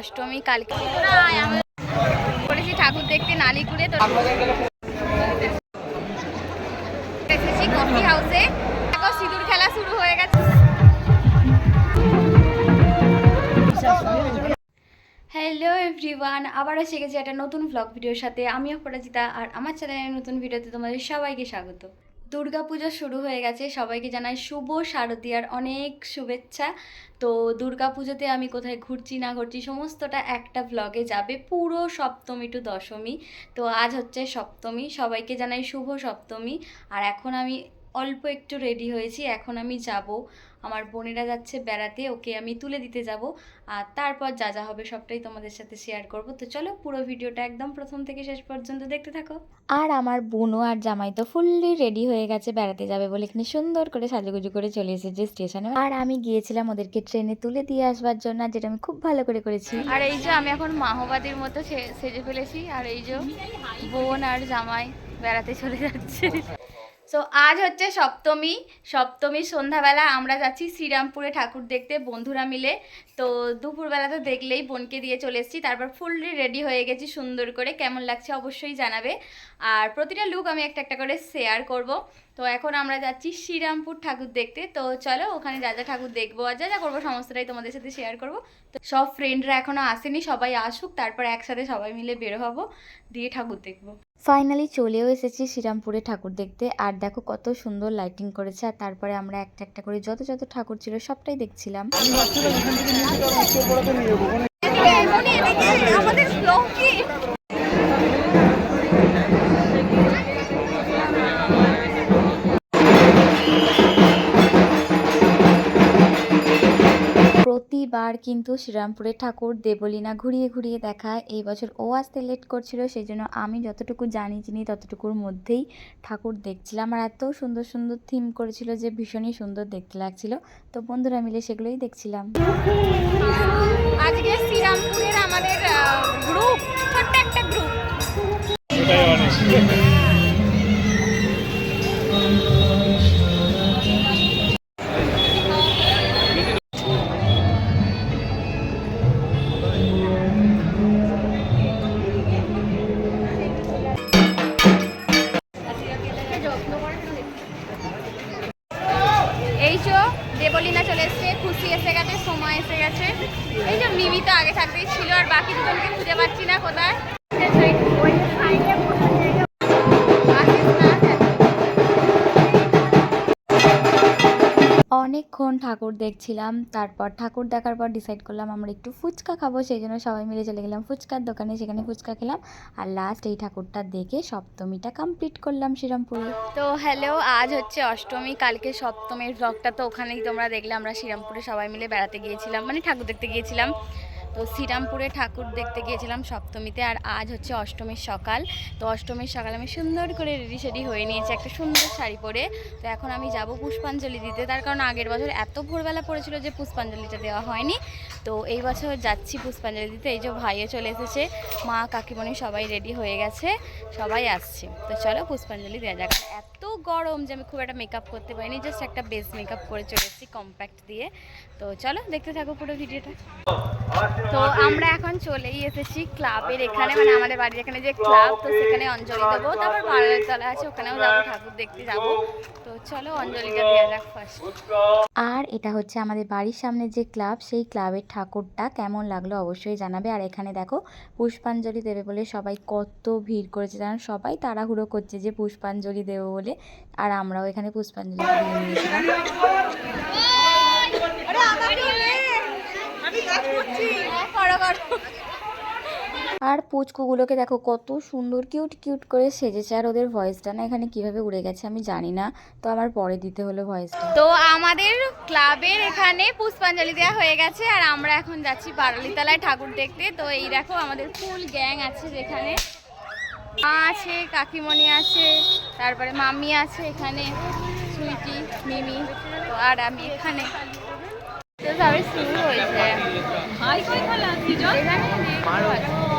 অষ্টমী কালকে। করেছি ঠাকুর দেখতে নালিকুড়ে তো এসেছি কফি হাউসে দেখো, সিঁদুর খেলা শুরু হয়ে গেছে। হ্যালো এভরিওয়ান আবার এসে গেছি একটা নতুন ব্লগ ভিডিওর সাথে। আমি অপরাজিতা আর আমার চ্যানেলের নতুন ভিডিওতে তোমাদের সবাইকে স্বাগত। দুর্গাপুজো শুরু হয়ে গেছে। সবাইকে জানাই শুভ শারদীয়ার অনেক শুভেচ্ছা। তো দুর্গাপুজোতে আমি কোথায় ঘুরছি না ঘুরছি, সমস্তটা একটা ব্লগে যাবে পুরো সপ্তমী টু দশমী। তো আজ হচ্ছে সপ্তমী। সবাইকে জানাই শুভ সপ্তমী। আর এখন আমি অল্প একটু রেডি হয়েছি। এখন আমি যাব আমার বোনেরা যাচ্ছে বেড়াতে ওকে আমি তুলে দিতে যাব। আর তারপর যা যা হবে সবটাই তোমাদের সাথে শেয়ার করব। তো চলো পুরো ভিডিওটা একদম প্রথম থেকে শেষ পর্যন্ত দেখতে থাকো। আর আমার বোনও আর জামাই তো ফুললি রেডি হয়ে গেছে বেড়াতে যাবে বলে এখানে সুন্দর করে সাজুগুজু করে চলে এসেছে স্টেশনে আর আমি গিয়েছিলাম ওদেরকে ট্রেনে তুলে দিয়ে আসবার জন্য আর যেটা আমি খুব ভালো করে করেছি। আর এই যে আমি এখন মাহবাদীর মতো সেজে ফেলেছি আর এই যে বোন আর জামাই বেড়াতে চলে যাচ্ছে। সো আজ হচ্ছে সপ্তমী। সপ্তমীর সন্ধ্যাবেলা আমরা যাচ্ছি শ্রীরামপুরে ঠাকুর দেখতে, বন্ধুরা মিলে। তো দুপুরবেলা তো দেখলেই বোনকে দিয়ে চলে এসেছি, তারপর ফুললি রেডি হয়ে গেছি সুন্দর করে। কেমন লাগছে অবশ্যই জানাবে। আর প্রতিটা লুক আমি একটা একটা করে শেয়ার করব। তো এখন আমরা যাচ্ছি শ্রীরামপুর ঠাকুর দেখতে। তো চলো ওখানে যা যা ঠাকুর দেখব আর যা যা করব সমস্তটাই তোমাদের সাথে শেয়ার করব। তো সব ফ্রেন্ডরা এখনও আসেনি সবাই আসুক তারপর একসাথে সবাই মিলে বের হব দিয়ে ঠাকুর দেখব। ফাইনালি চলেও এসেছি শ্রীরামপুরে ঠাকুর দেখতে। আর দেখো কত সুন্দর লাইটিং করেছে আর তারপরে আমরা একটা একটা করে যত যত ঠাকুর ছিল সবটাই দেখছিলাম। আমাদের প্রতিবার কিন্তু শ্রীরামপুরের ঠাকুর দেবলীনা ঘুরিয়ে ঘুরিয়ে দেখায়। এই বছর ও আসতে লেট করছিল সেই জন্য আমি যতটুকু জানি চিনি ততটুকুর মধ্যেই ঠাকুর দেখছিলাম। আর এত সুন্দর সুন্দর থিম করেছিল যে ভীষণই সুন্দর দেখতে লাগছিল। তো বন্ধুরা মিলে সেগুলোই দেখছিলাম। আজকে শ্রীরামপুরের আমাদের গ্রুপ ছোট্ট একটা গ্রুপ এই যে মিমি তো আগে থাকতেই ছিল আর বাকি দুজনকে খুঁজে পাচ্ছি না কোথায়। অনেকক্ষণ ঠাকুর দেখছিলাম, তারপর ঠাকুর দেখার পর ডিসাইড করলাম আমরা একটু ফুচকা খাব, সেই জন্য সবাই মিলে চলে গেলাম ফুচকার দোকানে, সেখানে ফুচকা খেলাম। আর লাস্ট এই ঠাকুরটা দেখে সপ্তমীটা কমপ্লিট করলাম শ্রীরামপুরে। তো হ্যালো আজ হচ্ছে অষ্টমী, কালকে সপ্তমীর ব্লগটা তো ওখানেই তোমরা দেখলে, আমরা শ্রীরামপুরে সবাই মিলে বেড়াতে গিয়েছিলাম মানে ঠাকুর দেখতে গিয়েছিলাম। তো শ্রীরামপুরে ঠাকুর দেখতে গিয়েছিলাম সপ্তমীতে আর আজ হচ্ছে অষ্টমীর সকাল। তো অষ্টমীর সকাল আমি সুন্দর করে রেডি সেডি হয়ে নিয়েছি একটা সুন্দর শাড়ি পরে। তো এখন আমি যাব পুষ্পাঞ্জলি দিতে। তার কারণ আগের বছর এত ভোরবেলা পড়েছিল যে পুষ্পাঞ্জলিটা দেওয়া হয়নি। তো এই বছর যাচ্ছি পুষ্পাঞ্জলি দিতে। এই যে ভাইও চলে এসেছে। মা, কাকিমণি সবাই রেডি হয়ে গেছে। সবাই আসছে। তো চলো পুষ্পাঞ্জলি দেওয়া যাক। আর এত গরম যে আমি খুব একটা মেকআপ করতে পারিনি জাস্ট একটা বেস মেকআপ করে চলে এসেছি কম্প্যাক্ট দিয়ে। তো চলো দেখতে থাকো পুরো ভিডিওটা। তো আমরা এখন চলেই এসেছি ক্লাবের এখানে মানে আমাদের বাড়ির এখানে যে ক্লাব তো সেখানে অঞ্জলি দেবো। তারপর বারালের তলা আছে, ওখানেও যাব, ঠাকুর দেখতে যাব। তো চলো অঞ্জলিটা দেওয়া যাক ফার্স্ট আর এটা হচ্ছে আমাদের বাড়ির সামনে যে ক্লাব সেই ক্লাবের ঠাকুরটা কেমন লাগল অবশ্যই জানাবে। আর এখানে দেখো, পুষ্পাঞ্জলি দেবে বলে সবাই কত ভিড় করেছে। কারণ সবাই তাড়াহুড়ো করছে যে পুষ্পাঞ্জলি দেবো বলে। আর আমরাও এখানে পুষ্পাঞ্জলি দিয়ে নিয়েছিলাম আর পুচকুগুলোকে দেখো কত সুন্দর কিউট কিউট করে সেজেছে। আর ওদের ভয়েসটা না এখানে কীভাবে উড়ে গেছে আমি জানি না। তো আমার পরে দিতে হলো ভয়েসটা তো আমাদের ক্লাবের এখানে পুষ্পাঞ্জলি দেওয়া হয়ে গেছে। আর আমরা এখন যাচ্ছি বারালিতলায় ঠাকুর দেখতে। তো এই দেখো আমাদের ফুল গ্যাং আছে যেখানে। মা আছে কাকিমণি আছে তারপরে মামি আছে এখানে সুইটি মিমি তো আর আমি এখানে। তো সবাই শুরু হয়েছে। এখানে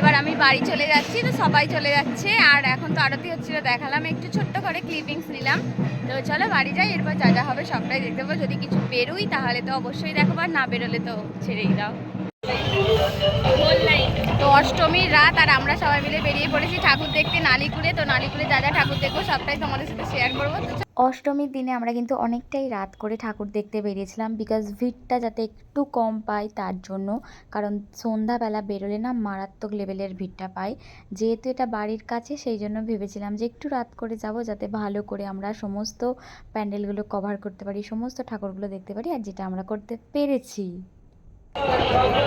আছে। আমি বাড়ি চলে যাচ্ছি, তো সবাই চলে যাচ্ছে। আর এখন তো আরতি হচ্ছিল, দেখালাম একটু ছোট্ট করে ক্লিপিংস নিলাম। তো চলো বাড়ি যাই, এরপর যা যা হবে সবটাই দেখতে পাবো। যদি কিছু বেরোই, তাহলে তো অবশ্যই দেখো আর না বেরোলে তো ছেড়েই দাও। তো অষ্টমীর রাত আর আমরা সবাই মিলে বেরিয়ে পড়েছি ঠাকুর দেখতে নালিকুলে। তো নালিকুলে যা যা ঠাকুর দেখব সবটাই তোমাদের সাথে শেয়ার করব। অষ্টমীর দিনে আমরা কিন্তু অনেকটাই রাত করে ঠাকুর দেখতে বেরিয়েছিলাম বিকজ ভিড়টা যাতে একটু কম পাই তার জন্য। কারণ সন্ধ্যাবেলা বেরোলে না মারাত্মক লেভেলের ভিড়টা পাই। যেহেতু এটা বাড়ির কাছে, সেই জন্য ভেবেছিলাম যে একটু রাত করে যাব যাতে ভালো করে আমরা সমস্ত প্যান্ডেলগুলো কভার করতে পারি, সমস্ত ঠাকুরগুলো দেখতে পারি আর যেটা আমরা করতে পেরেছি।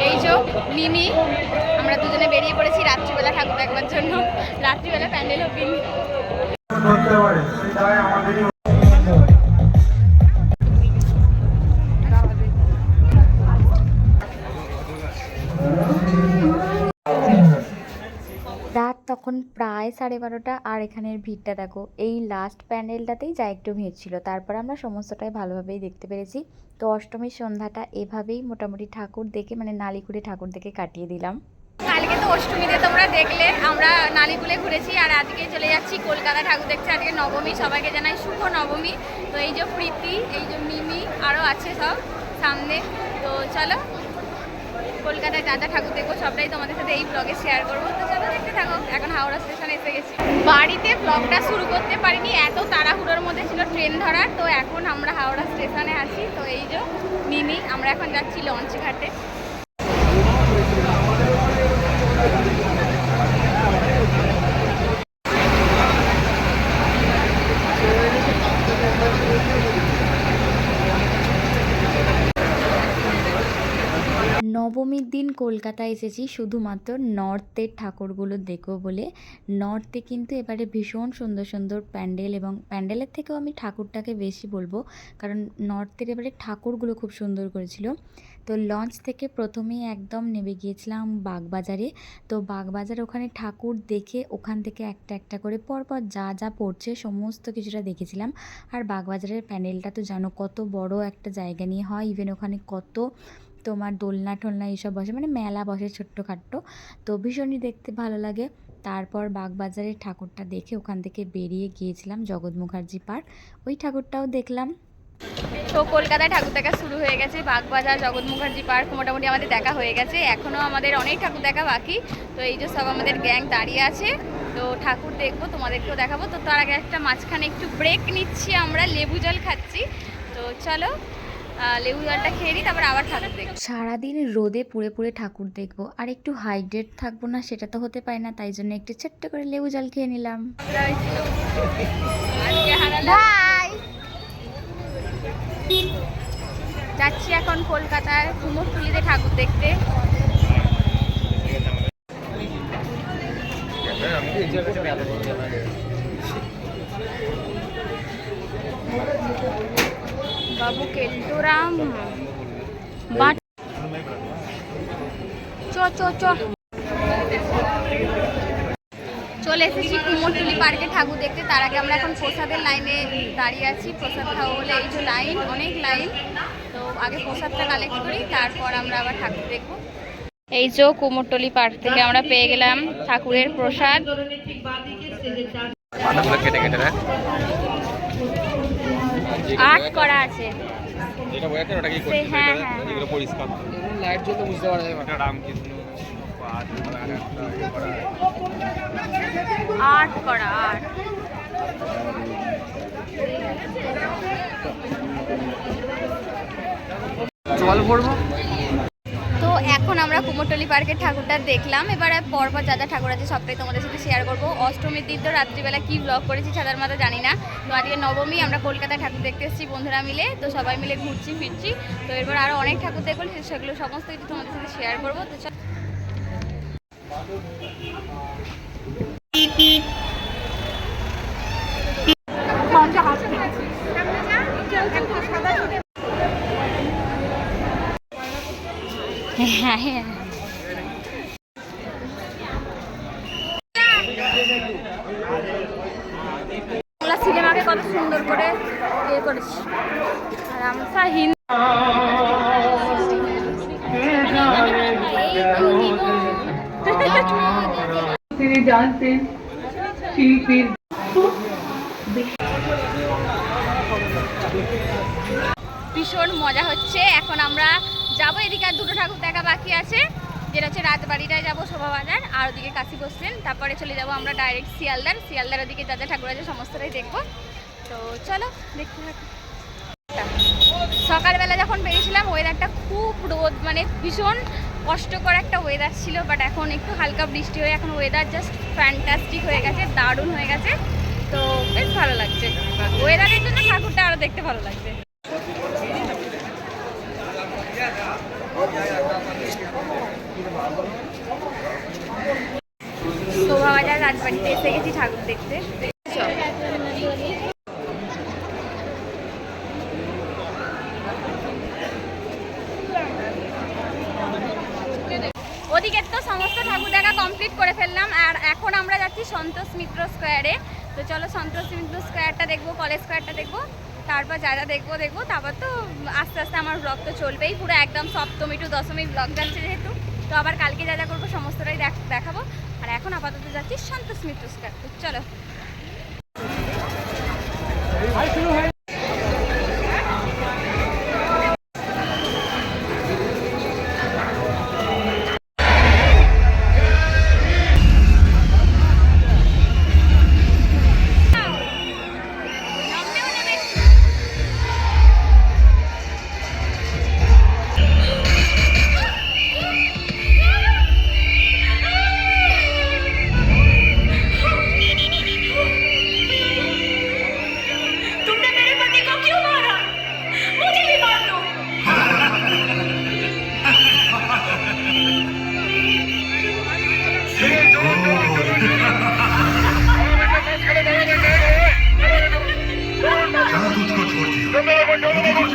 এই যে মিমি আমরা দুজনে বেরিয়ে পড়েছি রাত্রিবেলা ঠাকুর দেখবার জন্য। রাত্রিবেলা প্যান্ডেল ওপেন তখন প্রায় সাড়ে বারোটা, আর এখানের ভিড়টা দেখো, এই লাস্ট প্যান্ডেলটাতেই যা একটু ভিড় ছিল। তারপর আমরা সমস্তটাই ভালোভাবেই দেখতে পেরেছি। তো অষ্টমীর সন্ধ্যাটা এভাবেই মোটামুটি ঠাকুর দেখে মানে নালিকুড়ে ঠাকুর দেখে কাটিয়ে দিলাম। কালকে তো অষ্টমীতে তোমরা দেখলে, আমরা নালিকুলে ঘুরেছি, আর আজকে চলে যাচ্ছি কলকাতা ঠাকুর দেখছি আজকে নবমী, সবাইকে জানাই শুভ নবমী। তো এই যে প্রীতি, এই যে মিমি আরও আছে সব সামনে। তো চলো, কলকাতায় যা যা ঠাকুর দেখব, সবটাই তোমাদের সাথে এই ব্লগে শেয়ার করব। তো থাকো এখন হাওড়া স্টেশনে এসে গেছি। বাড়িতে ব্লগটা শুরু করতে পারিনি, এত তাড়াহুড়োর মধ্যে ছিল ট্রেন ধরার, তো এখন আমরা হাওড়া স্টেশনে আছি। তো এই যে মিমি, আমরা এখন যাচ্ছি লঞ্চ ঘাটে। দিন কলকাতায় এসেছি শুধুমাত্র নর্থের ঠাকুরগুলো দেখব বলে। নর্থে কিন্তু এবারে ভীষণ সুন্দর সুন্দর প্যান্ডেল এবং প্যান্ডেলের থেকেও আমি ঠাকুরটাকে বেশি বলব, কারণ নর্থের এবারে ঠাকুরগুলো খুব সুন্দর করেছিল। তো লঞ্চ থেকে প্রথমেই একদম নেমে গিয়েছিলাম বাগবাজারে। তো বাগবাজার ওখানে ঠাকুর দেখে ওখান থেকে একটা একটা করে পরপর যা যা পড়ছে সমস্ত কিছুটা দেখেছিলাম। আর বাগবাজারের প্যান্ডেলটা তো জানো কত বড় একটা জায়গা নিয়ে হয় ইভেন ওখানে কত তোমার দোলনা টোলনা এইসব বসে মানে মেলা বসে ছোট্টখাট্টো। তো ভীষণই দেখতে ভালো লাগে। তারপর বাগবাজারের ঠাকুরটা দেখে ওখান থেকে বেরিয়ে গিয়েছিলাম জগৎ মুখার্জি পার্ক। ওই ঠাকুরটাও দেখলাম। তো কলকাতায় ঠাকুর দেখা শুরু হয়ে গেছে। বাগবাজার, জগৎ মুখার্জি পার্ক মোটামুটি আমাদের দেখা হয়ে গেছে। এখনও আমাদের অনেক ঠাকুর দেখা বাকি। তো এই যে সব আমাদের গ্যাং দাঁড়িয়ে আছে। তো ঠাকুর দেখব, তোমাদেরকেও দেখাবো। তো তার আগে একটা মাঝখানে একটু ব্রেক নিচ্ছি আমরা, লেবু জল খাচ্ছি। তো চলো লেবু জলটা খেয়ে নিই তারপর আবার ঠাকুর দেখব। সারাদিন রোদে পুড়ে পুড়ে ঠাকুর দেখব। আর একটু হাইড্রেট থাকব না সেটা তো হতে পারে না তাই জন্য একটু ছোট্ট করে লেবু জল খেয়ে নিলাম। যাচ্ছি এখন কলকাতায় কুমোরটুলিতে ঠাকুর দেখতে। বাবু কেল্টুরাম বাট চ চ চ। চলে এসেছি কুমোরটুলি পার্কে ঠাকুর দেখতে। তার আগে আমরা এখন প্রসাদের লাইনে দাঁড়িয়ে আছি। প্রসাদ খাব বলে এই যে লাইন অনেক লাইন। তো আগে প্রসাদটা কালেক্ট করি তারপর আমরা আবার ঠাকুর দেখব। এই যে কুমোরটুলি পার্ক থেকে আমরা পেয়ে গেলাম ঠাকুরের প্রসাদ। কেটে কেটে রাখ আর্ট করা আছে। যেটা বোঝাচ্ছে ওটা কি করছে হ্যাঁ, হ্যাঁ, এগুলো পরিষ্কার। লাইট জ্বলতে বুঝতে পারা যাবে এটা রামকৃষ্ণ পাঁচ আর ইয়ে করা। আট আর্ট করা আর্ট। জল ভরবো? এখন আমরা কুমোরটলি পার্কের ঠাকুরটা দেখলাম। এবারে পরপর যা যা ঠাকুর আছে সবটাই তোমাদের সাথে শেয়ার করব। অষ্টমীর দিন তো রাত্রিবেলা কি ব্লগ করেছি ছাদার মাথা জানি না। তো আজকে নবমী আমরা কলকাতায় ঠাকুর দেখতে এসেছি বন্ধুরা মিলে। তো সবাই মিলে ঘুরছি ফিরছি। তো এরপর আরও অনেক ঠাকুর দেখব সেগুলো সমস্ত কিছু তোমাদের সাথে শেয়ার করব। তো চল- হ্যাঁ হ্যাঁ বাংলা সিনেমাকে কত সুন্দর করে ইয়ে করেছি। আর আমরা হিন্দি তিনি জানতেন শিল্পীর ভীষণ মজা হচ্ছে। এখন আমরা যাব এদিকে আর দুটো ঠাকুর দেখা বাকি আছে, যেটা হচ্ছে রাজবাড়িটায় যাব, শোভাবাজার, আর ওদিকে কাশি বসছেন তারপরে চলে যাব আমরা ডাইরেক্ট শিয়ালদার। শিয়ালদার ওদিকে যা যা ঠাকুর আছে সমস্তটাই দেখব। তো চলো, দেখতে থাকি। সকালবেলা যখন বেরিয়েছিলাম ওয়েদারটা খুব রোদ মানে ভীষণ কষ্টকর একটা ওয়েদার ছিল বাট এখন একটু হালকা বৃষ্টি হয়ে, এখন ওয়েদার জাস্ট ফ্যান্টাস্টিক হয়ে গেছে, দারুণ হয়ে গেছে। তো বেশ ভালো লাগছে। ওয়েদারের জন্য ঠাকুরটা আরও দেখতে ভালো লাগছে। রাজবাড়িতে এসে গেছি ঠাকুর দেখতে। ওদিকে তো সমস্ত ঠাকুর দেখা কমপ্লিট করে ফেললাম, আর এখন আমরা যাচ্ছি সন্তোষ মিত্র স্কোয়ারে। তো চলো সন্তোষ মিত্র স্কোয়ারটা দেখব, কলেজ স্কোয়ারটা দেখব, তারপর যা যা দেখব দেখব, তারপর তো আস্তে আস্তে আমার ব্লগ তো চলবেই, পুরো একদম সপ্তমী টু দশমী ব্লগ যাচ্ছে যেহেতু। তো আবার কালকে যা যা করব সমস্তটাই দেখ- দেখাবো। আর এখন আপাতত যাচ্ছি শান্ত মিত্র চলো। ¡Vamos!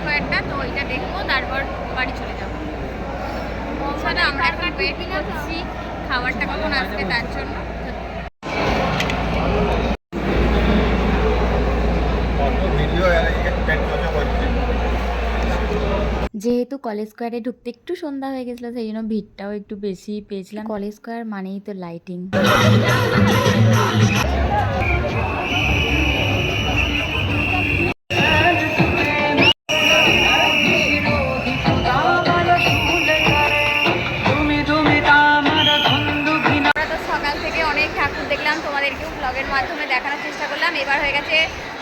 স্কোয়ারটা তো ওইটা দেখব তারপর বাড়ি চলে যাব। পৌঁছানো আমরা এখন ওয়েট করছি খাবারটা কখন আসবে তার জন্য। যেহেতু কলেজ স্কোয়ারে ঢুকতে একটু সন্ধ্যা হয়ে গেছিল সেই জন্য ভিড়টাও একটু বেশি পেয়েছিলাম। কলেজ স্কোয়ার মানেই তো লাইটিং ব্লগের মাধ্যমে দেখানোর চেষ্টা করলাম। এবার হয়ে গেছে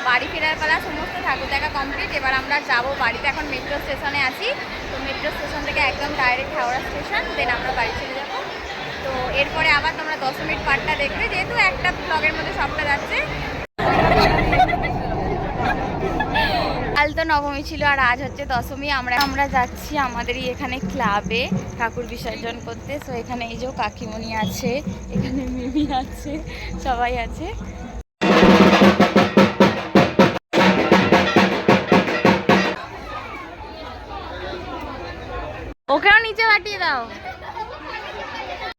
বাড়ি ফেরার পালা, সমস্ত ঠাকুর দেখা কমপ্লিট এবার আমরা যাব বাড়িতে, এখন মেট্রো স্টেশনে আছি। তো মেট্রো স্টেশন থেকে একদম ডাইরেক্ট হাওড়া স্টেশন দেন আমরা বাড়ি চলে যাব। তো এরপরে আবার তোমরা দশ মিনিট পার্টটা দেখবে, যেহেতু একটা ব্লগের মধ্যে সবটা যাচ্ছে। কাল তো নবমী ছিল আর আজ হচ্ছে দশমী। আমরা আমরা যাচ্ছি আমাদেরই এখানে ক্লাবে ঠাকুর বিসর্জন করতে। সো এখানে এই যে কাকিমণি আছে, এখানে মিমি আছে, সবাই আছে। ওকেও নিচে পাঠিয়ে দাও।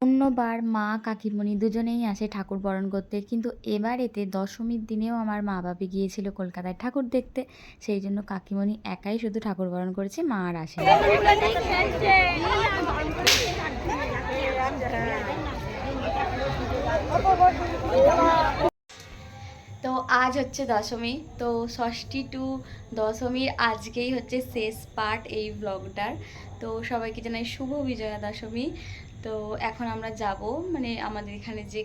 অন্যবার মা, কাকিমণি দুজনেই আসে ঠাকুর বরণ করতে। কিন্তু এবার এতে দশমীর দিনেও আমার মা বাপি গিয়েছিল কলকাতায় ঠাকুর দেখতে। সেই জন্য কাকিমণি একাই শুধু ঠাকুর বরণ করেছে, মা আর আসে তো আজ হচ্ছে দশমী। তো ষষ্ঠী টু দশমীর আজকেই হচ্ছে শেষ পার্ট এই ব্লগটার। তো সবাইকে জানাই শুভ বিজয়া দশমী। তো এখন আমরা যাব মানে আমাদের এখানে যে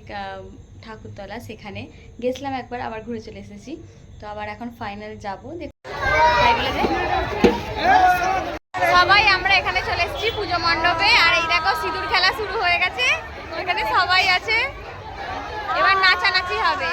ঠাকুরতলা সেখানে। গেছিলাম একবার, আবার ঘুরে চলে এসেছি। তো আবার এখন ফাইনাল যাব। সবাই আমরা এখানে চলে এসেছি পুজো মণ্ডপে। আর এই দেখো, সিঁদুর খেলা শুরু হয়ে গেছে। এখানে সবাই আছে। এবার নাচানাচি হবে।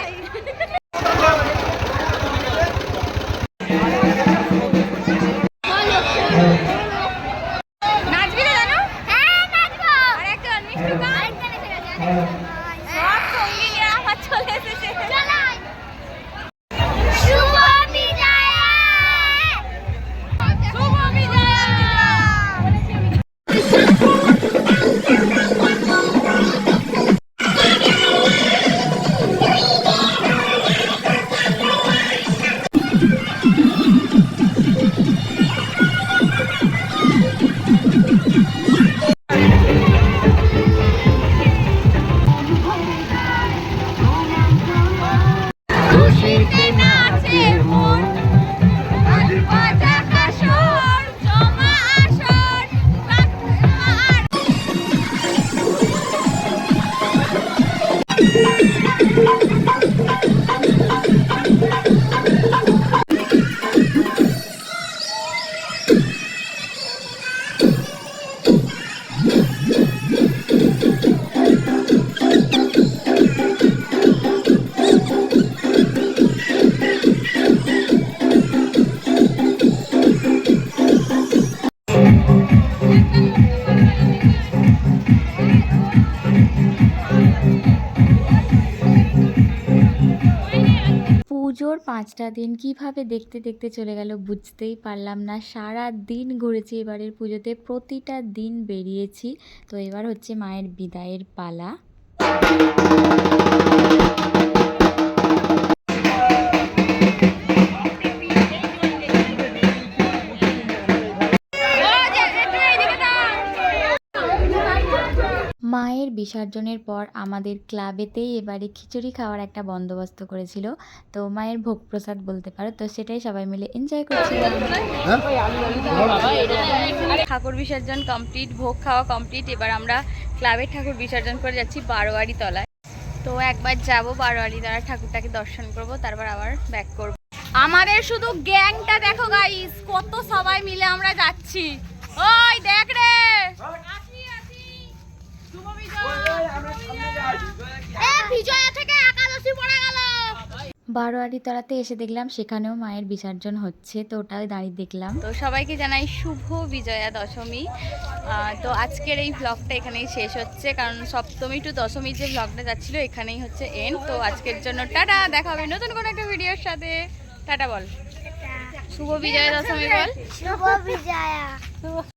পাঁচটা দিন কীভাবে দেখতে দেখতে চলে গেল বুঝতেই পারলাম না। সারা দিন ঘুরেছি, এবারের পুজোতে প্রতিটা দিন বেরিয়েছি। তো এবার হচ্ছে মায়ের বিদায়ের পালা। বিসর্জনের পর আমাদের ক্লাবেতেই এবারে খিচুড়ি খাওয়ার একটা বন্দোবস্ত করেছিল। তো মায়ের ভোগ প্রসাদ বলতে পারো, তো সেটাই সবাই মিলে এনজয় করছিলাম ঠাকুর বিসর্জন কমপ্লিট ভোগ খাওয়া কমপ্লিট এবার আমরা ক্লাবের ঠাকুর বিসর্জন করে যাচ্ছি বারোয়ারি তলায়। তো একবার যাব বারোয়ারি তলায়, ঠাকুরটাকে দর্শন করব, তারপর আবার ব্যাক করব। আমাদের শুধু গ্যাংটা দেখো গাইস কত সবাই মিলে আমরা যাচ্ছি। ওই দেখ রে এ বিজয়া থেকে একাদশী পড়ে গেল বারোয়ারি তলাতে এসে দেখলাম সেখানেও মায়ের বিসর্জন হচ্ছে তো ওটাও দাঁড়িয়ে দেখলাম। তো সবাইকে জানাই শুভ বিজয়া দশমী। তো আজকের এই ব্লগটা এখানেই শেষ হচ্ছে কারণ সপ্তমী টু দশমী যে ব্লগটা যাচ্ছিল এখানেই হচ্ছে এন্ড তো আজকের জন্য টাটা দেখা হবে নতুন কোনো একটা ভিডিওর সাথে। টাটা বল। শুভ বিজয়া দশমী বল। শুভ বিজয়া।